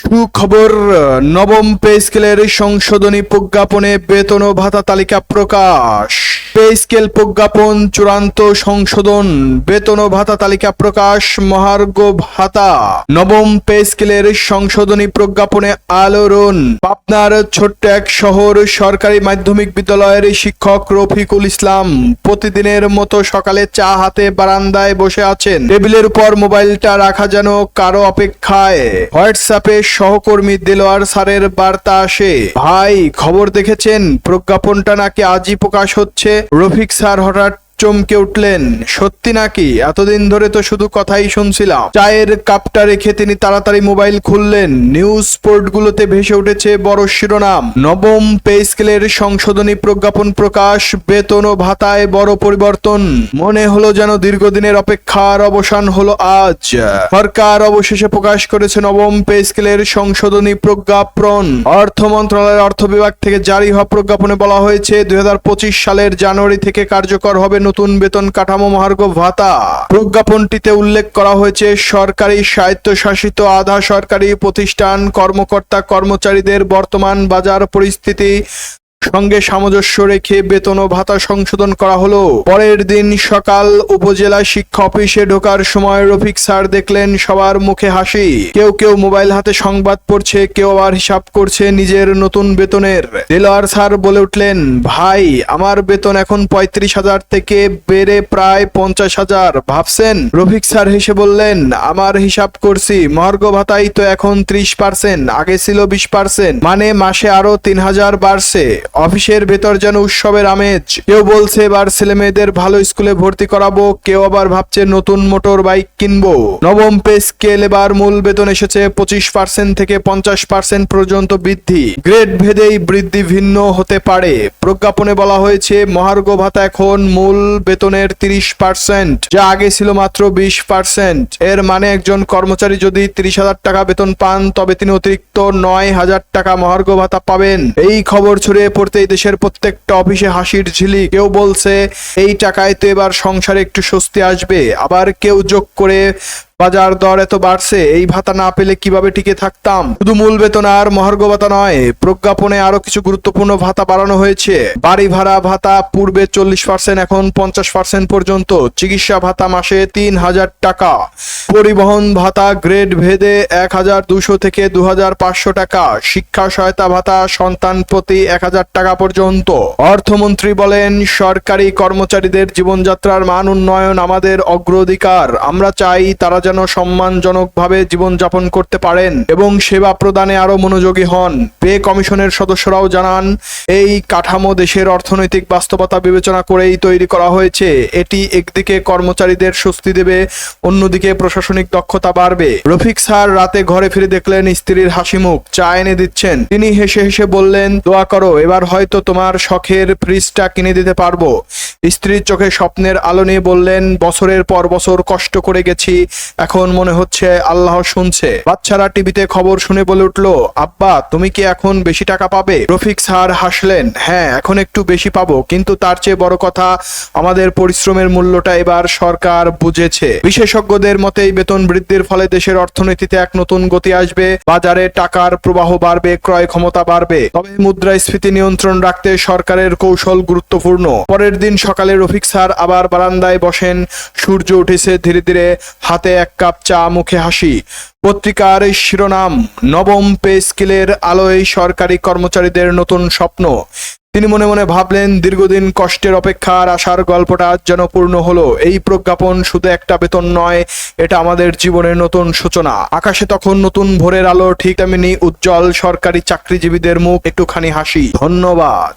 সুখবর, নবম পে স্কেলের সংশোধনী প্রজ্ঞাপনে বেতন ও ভাতা তালিকা প্রকাশ। পে স্কেল প্রজ্ঞাপন, চূড়ান্ত সংশোধন, বেতন ও ভাতা তালিকা প্রকাশ, মহার্ঘ ভাতা। নবম পে স্কেলের সংশোধনী প্রজ্ঞাপনে আলোড়ন। পাবনার ছোট্ট এক শহর, সরকারি মাধ্যমিক বিদ্যালয়ের শিক্ষক রফিকুল ইসলাম প্রতিদিনের মতো সকালে চা হাতে বারান্দায় বসে আছেন। টেবিলের উপর মোবাইলটা রাখা যেন কারও অপেক্ষায়। হোয়াটসঅ্যাপে সহকর্মী দেলোয়ার স্যারের বার্তা আসে। ভাই, খবর দেখেছেন? প্রজ্ঞাপনটা নাকি আজই প্রকাশ হচ্ছে। রফিক স্যার হঠাৎ চমকে উঠলেন। সত্যি নাকি? এতদিন ধরে তো শুধু কথাই শুনছিলাম। চায়ের কাপটা রেখে তিনি তাড়াতাড়ি মোবাইল খুললেন। নিউজ পোর্টগুলোতে ভেসে উঠেছে বড় শিরোনাম। নবম পে স্কেলের সংশোধনী প্রজ্ঞাপন প্রকাশ, বেতন ও ভাতায় বড় পরিবর্তন। মনে হলো যেন দীর্ঘদিনের অপেক্ষার অবসান হলো আজ। সরকার অবশেষে প্রকাশ করেছে নবম পে স্কেলের সংশোধনী প্রজ্ঞাপন। অর্থ মন্ত্রণালয়ের অর্থ বিভাগ থেকে জারি হওয়া প্রজ্ঞাপনে বলা হয়েছে, দুই হাজার পঁচিশ সালের জানুয়ারি থেকে কার্যকর হবে নতুন বেতন কাঠামো মহার্ঘ ভাতা। প্রজ্ঞাপনটিতে উল্লেখ করা হয়েছে, সরকারি স্বায়ত্তশাসিত আধা সরকারি প্রতিষ্ঠান কর্মকর্তা কর্মচারীদের বর্তমান বাজার পরিস্থিতি সঙ্গে সামঞ্জস্য রেখে বেতন ও ভাতা সংশোধন করা হলো। পরের দিন সকাল উপজেলা শিক্ষা অফিসে ঢোকার সময় রফিক স্যার দেখলেন সবার মুখে হাসি। কেউ কেউ মোবাইল হাতে সংবাদ পড়ছে, কেউ আবার হিসাব করছে নিজের নতুন বেতনের। দেলোয়ার স্যার বলে উঠলেন, ভাই, আমার বেতন এখন পঁয়ত্রিশ হাজার থেকে বেড়ে প্রায় পঞ্চাশ হাজার। ভাবছেন। রফিক স্যার হেসে বললেন, আমার হিসাব করছি, মহার্ঘ ভাতাই তো এখন ত্রিশ পার্সেন্ট, আগে ছিল বিশ পার্সেন্ট মানে মাসে আরও তিন হাজার বাড়ছে। অফিসের ভেতর যেন উৎসবের আমেজ। কেউ বলছে, এবার ছেলে মেয়েদের ভালো স্কুলে ভর্তি করাবো। কেউ আবার ভাবছে, নতুন মোটর বাইক কিনবো। নবম পে স্কেল এবার মূল বেতন এসেছে পঁচিশ পার্সেন্ট থেকে পঞ্চাশ পার্সেন্ট পর্যন্ত বৃদ্ধি। গ্রেড ভেদেই বৃদ্ধি ভিন্ন হতে পারে। প্রজ্ঞাপনে বলা হয়েছে, মহার্ঘ ভাতা এখন মূল বেতনের তিরিশ পার্সেন্ট, যা আগে ছিল মাত্র বিশ পার্সেন্ট। এর মানে একজন কর্মচারী যদি তিরিশ হাজার টাকা বেতন পান, তবে তিনি অতিরিক্ত নয় হাজার টাকা মহার্ঘ ভাতা পাবেন। এই খবর ছড়িয়ে পড়তেই দেশের প্রত্যেকটা অফিসে হাসির ঝিলি। কেউ বলছে, এই টাকায় তো এবার সংসারে একটু স্বস্তি আসবে। আবার কেউ যোগ করে বাজার দর এত বাড়ছে, এই ভাতা না পেলে কীভাবে টিকে থাকতাম? শুধু মূল বেতন আর মহার্ঘ ভাতা নয়, প্রজ্ঞাপনে আরও কিছু গুরুত্বপূর্ণ ভাতা বাড়ানো হয়েছে। বাড়ি ভাড়া ভাতা পূর্বে চল্লিশ পার্সেন্ট এখন পঞ্চাশ পার্সেন্ট পর্যন্ত। চিকিৎসা ভাতা মাসে তিন হাজার টাকা। পরিবহন ভাতা গ্রেড ভেদে এক হাজার দুশো থেকে দু হাজার পাঁচশো টাকা। শিক্ষা সহায়তা ভাতা সন্তান প্রতি এক হাজার টাকা পর্যন্ত। অর্থমন্ত্রী বলেন, সরকারি কর্মচারীদের জীবনযাত্রার মান উন্নয়ন আমাদের অগ্রাধিকার। আমরা চাই তারা যেন সম্মানজনকভাবে জীবনযাপন করতে পারেন এবং সেবা প্রদানে আরও মনোযোগী হন। পে কমিশনের সদস্যরাও জানান, এই কাঠামো দেশের অর্থনৈতিক বাস্তবতা বিবেচনা করেই তৈরি করা হয়েছে। এটি একদিকে কর্মচারীদের স্বস্তি দেবে, অন্যদিকে প্রশাসনিক দক্ষতা বাড়বে। রফিক স্যার রাতে ঘরে ফিরে দেখলেন স্ত্রীর হাসি মুখ চা এনে দিচ্ছেন। তিনি হেসে হেসে বললেন, দোয়া করো, এবার হয়তো তোমার শখের ফ্রিজটা কিনে দিতে পারব। স্ত্রীর চোখে স্বপ্নের আলো নিয়ে বললেন, বছরের পর বছর কষ্ট করে গেছি, এখন মনে হচ্ছে আল্লাহ শুনছে। বাচ্চারা টিভিতে খবর শুনে বলে উঠল, আব্বা, তুমি কি এখন বেশি টাকা পাবে? রফিক স্যার হাসলেন হ্যাঁ এখন একটু বেশি পাবো, কিন্তু তার চেয়ে বড় কথা, আমাদের পরিশ্রমের মূল্যটা এবার সরকার বুঝেছে। বিশেষজ্ঞদের মতে বেতন বৃদ্ধির ফলে দেশের অর্থনীতিতে এক নতুন গতি আসবে, বাজারে টাকার প্রবাহ বাড়বে, ক্রয় ক্ষমতা বাড়বে। তবে মুদ্রাস্ফীতি নিয়ন্ত্রণ রাখতে সরকারের কৌশল গুরুত্বপূর্ণ। পরের দিন সকালে রফিক স্যার আবার বারান্দায় বসেন। সূর্য উঠেছে ধীরে ধীরে, হাতে এক কাপ চা, মুখে হাসি। পত্রিকার শিরোনাম, নবম পে স্কেলের আলোয় সরকারি কর্মচারীদের নতুন স্বপ্ন। তিনি মনে মনে ভাবলেন, দীর্ঘদিন কষ্টের অপেক্ষার আশার গল্পটা যেন পূর্ণ হলো। এই প্রজ্ঞাপন শুধু একটা বেতন নয়, এটা আমাদের জীবনের নতুন সূচনা। আকাশে তখন নতুন ভোরের আলো, ঠিক তেমনি উজ্জ্বল সরকারি চাকরিজীবীদের মুখ, একটুখানি হাসি। ধন্যবাদ।